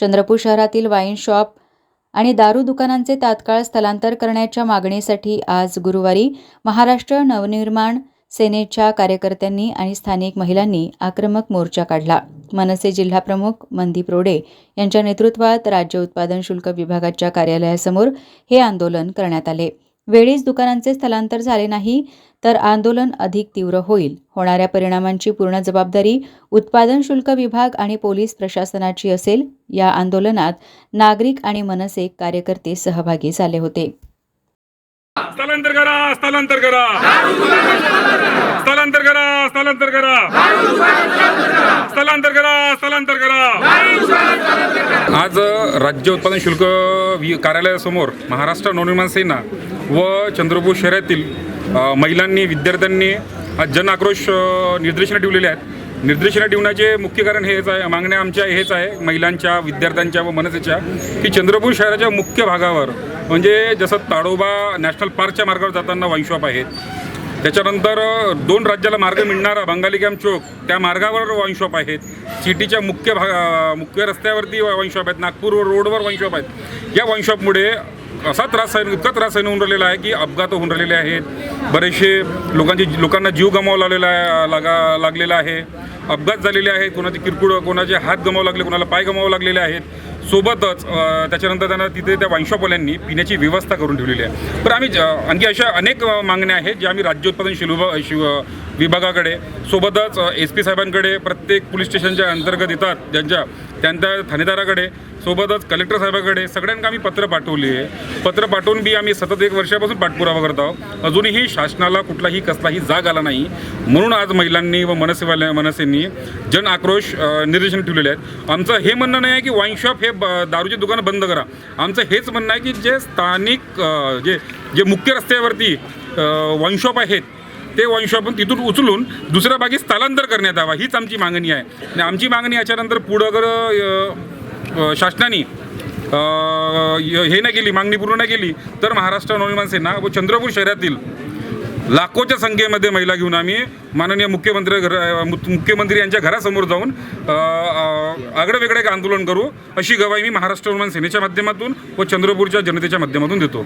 चंद्रपूर शहरातील wine shop आणि दारू दुकानांचे तात्काळ स्थलांतर करण्याच्या मागणीसाठी आज गुरुवारी महाराष्ट्र नवनिर्माण सेनेच्या कार्यकर्त्यांनी आणि स्थानिक महिलांनी आक्रमक मोर्चा काढला. मनसे जिल्हाप्रमुख मनदीप रोडे यांच्या नेतृत्वात राज्य उत्पादन शुल्क विभागाच्या कार्यालयासमोर हे आंदोलन करण्यात आले. वेळीच दुकानांचे स्थलांतर झाले नाही तर आंदोलन अधिक तीव्र होईल. होणाऱ्या परिणामांची पूर्ण जबाबदारी उत्पादन शुल्क विभाग आणि पोलीस प्रशासनाची असेल. या आंदोलनात नागरिक आणि मनसे कार्यकर्ते सहभागी झाले होते. स्थलांतर करा स्थलांतर करा. स्थलांतर करा स्थलांतर करा. स्थलांतर करा स्थलांतर करा. आज राज्य उत्पादन शुल्क वि- कार्यालयासमोर महाराष्ट्र नवनिर्माण सेना व चंद्रपूर शहरातील महिलांनी विद्यार्थ्यांनी आज जन आक्रोश निर्देशनं ठेवलेले आहेत. निर्देशनं ठेवण्याचे मुख्य कारण हेच आहे मागण्या आमच्या हेच आहे महिलांच्या विद्यार्थ्यांच्या व मनसेच्या की चंद्रपूर शहराच्या मुख्य भागावर म्हणजे जसं ताडोबा नॅशनल पार्कच्या मार्गावर जाताना वाईन शॉप आहेत त्याच्यानंतर दोन राज्याला मार्ग मिळणारा बंगाली चौक त्या मार्गावर वाईन शॉप आहेत. सिटीच्या मुख्य भागा मुख्य रस्त्यावरती वाईन शॉप आहेत. नागपूर रोडवर वाईन शॉप आहेत. या वाईनशॉपमुळे असा त्रास सहन इतका त्रास सहन होऊन राहिलेला आहे की अपघात होऊन राहिलेले आहेत. बरेचसे लोकांचे लोकांना जीव गमावा लागलेला आहे लागा लागलेला आहे. अपघात झालेले आहेत. कोणाचे किरकोळ कोणाचे हात गमावं लागले कोणाला पाय गमावं लागलेले आहेत. सोबतच त्याच्यानंतर त्यांना तिथे त्या वाईनशॉपवाल्यांनी पिण्याची व्यवस्था करून ठेवलेली आहे. पण आम्ही ज- आणखी अशा अनेक मागण्या आहेत ज्या आम्ही राज्य उत्पादन शिल शिव विभागाकडे. सोबतच एस पी साहेबांकडे प्रत्येक पोलीस स्टेशनच्या अंतर्गत येतात ज्यांच्या त्यांच्या ठाणेदाराकडे. सोबतच कलेक्टर साहेबाकडे सगळ्यांना आम्ही पत्र पाठवली आहे. पत्र पाठवून बी आम्ही सतत एक वर्षापासून पाठपुरावा करत आहोत. अजूनही शासनाला कुठलाही कसलाही जाग आला नाही. म्हणून आज महिलांनी व मनसेवाल्या मनसेंनी जन आक्रोश निदर्शन निर्देशन ठेवलेले आहेत. आमचं हे म्हणणं नाही आहे की वाईन शॉप हे ब- दारूची दुकानं बंद करा. आमचं हेच म्हणणं आहे की जे स्थानिक जे जे मुख्य रस्त्यावरती वाईन शॉप आहेत ते वंश आपण तिथून उचलून दुसऱ्या बागेत स्थलांतर करण्यात यावा हीच आमची मागणी आहे. आणि आमची मागणी याच्यानंतर पुढं अगर शासनाने हे नाही केली मागणी पूर्ण नाही केली तर महाराष्ट्र नवनिर्माण सेना व चंद्रपूर शहरातील लाखोच्या संख्येमध्ये महिला घेऊन आम्ही माननीय मुख्यमंत्री घर मु- मुख्यमंत्री यांच्या घरासमोर जाऊन अ, आगळं वेगळं एक आंदोलन करू अशी गवाही मी महाराष्ट्र नवनिर्माण सेनेच्या माध्यमातून व चंद्रपूरच्या जनतेच्या माध्यमातून देतो.